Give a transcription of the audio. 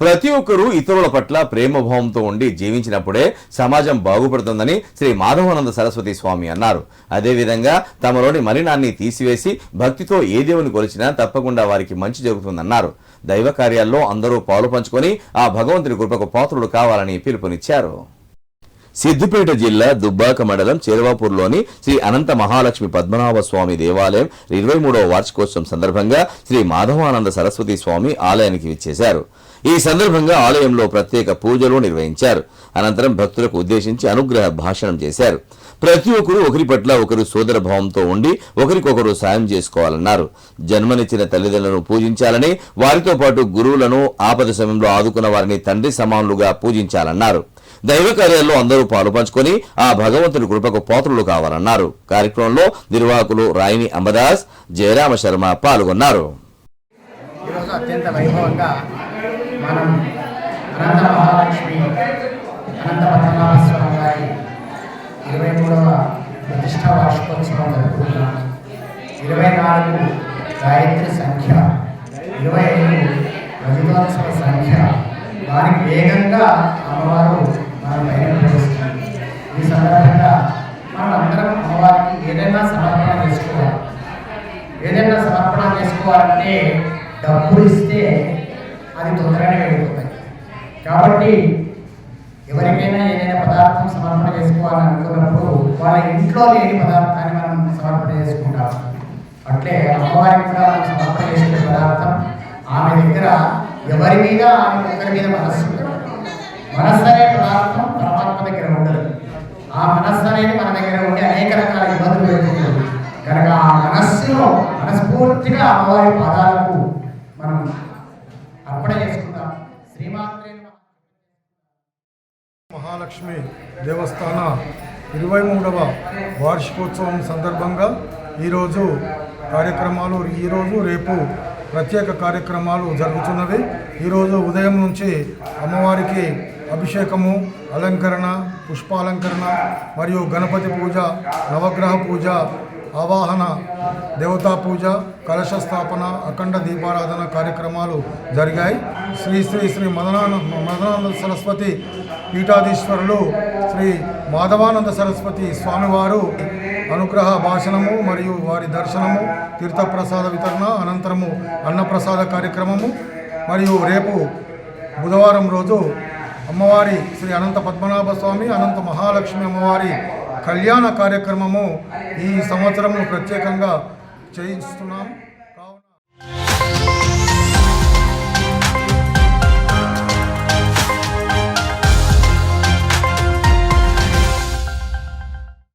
ప్రతి ఒక్కరూ ఇతరుల పట్ల ప్రేమభావంతో ఉండి జీవించినప్పుడే సమాజం బాగుపడుతుందని శ్రీ మాధవానంద సరస్వతి స్వామి అన్నారు. అదేవిధంగా తమలోని మలినాన్ని తీసివేసి భక్తితో ఏ దేవుని కొలిచినా తప్పకుండా వారికి మంచి జరుగుతుందన్నారు. దైవ కార్యాల్లో అందరూ పాలు పంచుకొని ఆ భగవంతుని కృపకు పాత్రులు కావాలని పిలుపునిచ్చారు. సిద్దిపేట జిల్లా దుబ్బాక మండలం చేరవాపూర్లోని శ్రీ అనంత మహాలక్ష్మి పద్మనాభ స్వామి దేవాలయం ఇరవై మూడవ వార్షికోత్సవం సందర్భంగా శ్రీ మాధవానంద సరస్వతి స్వామి ఆలయానికి విచ్చేశారు. ఈ సందర్భంగా ఆలయంలో ప్రత్యేక పూజలు నిర్వహించారు. అనంతరం భక్తులకు ఉద్దేశించి అనుగ్రహ భాషణం చేశారు. ప్రతి ఒక్కరూ ఒకరి పట్ల ఒకరు సోదరభావంతో ఉండి ఒకరికొకరు సాయం చేసుకోవాలన్నారు. జన్మనిచ్చిన తల్లిదండ్రులను పూజించాలని వారితో పాటు గురువులను ఆపద సమయంలో ఆదుకున్న వారిని తండ్రి సమానులుగా పూజించాలన్నారు. దైవ కార్యాల్లో అందరూ పాలు పంచుకొని ఆ భగవంతుని కృపకు పాత్రులు కావాలన్నారు. కార్యక్రమంలో నిర్వాహకులు రాయిని అంబదాస్ జయరామ శర్మ పాల్గొన్నారు. ఈరోజు అత్యంత వైభవంగా మనం అనంత మహాలక్ష్మి అనంత ఇరవై మూడవ ప్రతిష్టా వార్షికోత్సవం ఇరవై నాలుగు గాయత్రి సంఖ్య ఇరవై ఐదు రజతోత్సవ సంఖ్య. దానికి వేగంగా అమ్మవారు మన పైన ప్రవేశిస్తుంది ఈ సందర్భంగా మనం అందరం అమ్మవారికి ఏదైనా సమర్పణ చేసుకోవాలి. ఏదైనా సమర్పణ చేసుకోవాలంటే డబ్బులు ఇస్తే అది తొందరగానే వెళ్ళిపోతాయి. కాబట్టి ఎవరికైనా ఏదైనా పదార్థం సమర్పణ చేసుకోవాలని అనుకున్నప్పుడు వాళ్ళ ఇంట్లో లేని పదార్థాన్ని మనం సమర్పణ చేసుకుంటాం. అట్లే అమ్మవారికి కూడా మనం సమర్పణ చేసుకునే పదార్థం ఆమె దగ్గర ఎవరి మీద ఆమె ఒక్కరి మీద మనస్సు అనే పరమాత్మ దగ్గర ఉండదు. ఆ మనస్సు అనేది మన దగ్గర ఉండి అనేక రకాల ఇబ్బందులు పెడుతుంది కనుక ఆ మనస్సులో మనస్ఫూర్తిగా అమ్మవారి పాదాలకు మనం అర్పణ చేసుకుందాం. శ్రీమాత్రే మహాలక్ష్మి దేవస్థాన ఇరవై మూడవ వార్షికోత్సవం సందర్భంగా ఈరోజు కార్యక్రమాలు ఈరోజు రేపు ప్రత్యేక కార్యక్రమాలు జరుగుతున్నవి. ఈరోజు ఉదయం నుంచి అమ్మవారికి అభిషేకము అలంకరణ పుష్పాలంకరణ మరియు గణపతి పూజ నవగ్రహ పూజ ఆవాహన దేవతా పూజ కలశ స్థాపన అఖండ దీపారాధన కార్యక్రమాలు జరిగాయి. శ్రీ శ్రీ శ్రీ మదనాన మదనానంద సరస్వతి పీఠాధీశ్వరులు శ్రీ మాధవానంద సరస్వతి స్వామివారు అనుగ్రహ భాషణము మరియు వారి దర్శనము తీర్థప్రసాద వితరణ అనంతరము అన్నప్రసాద కార్యక్రమము మరియు రేపు బుధవారం రోజు అమ్మవారి శ్రీ అనంత పద్మనాభ స్వామి అనంత మహాలక్ష్మి అమ్మవారి కళ్యాణ కార్యక్రమము ఈ సంవత్సరము ప్రత్యేకంగా చేయిస్తున్నాం.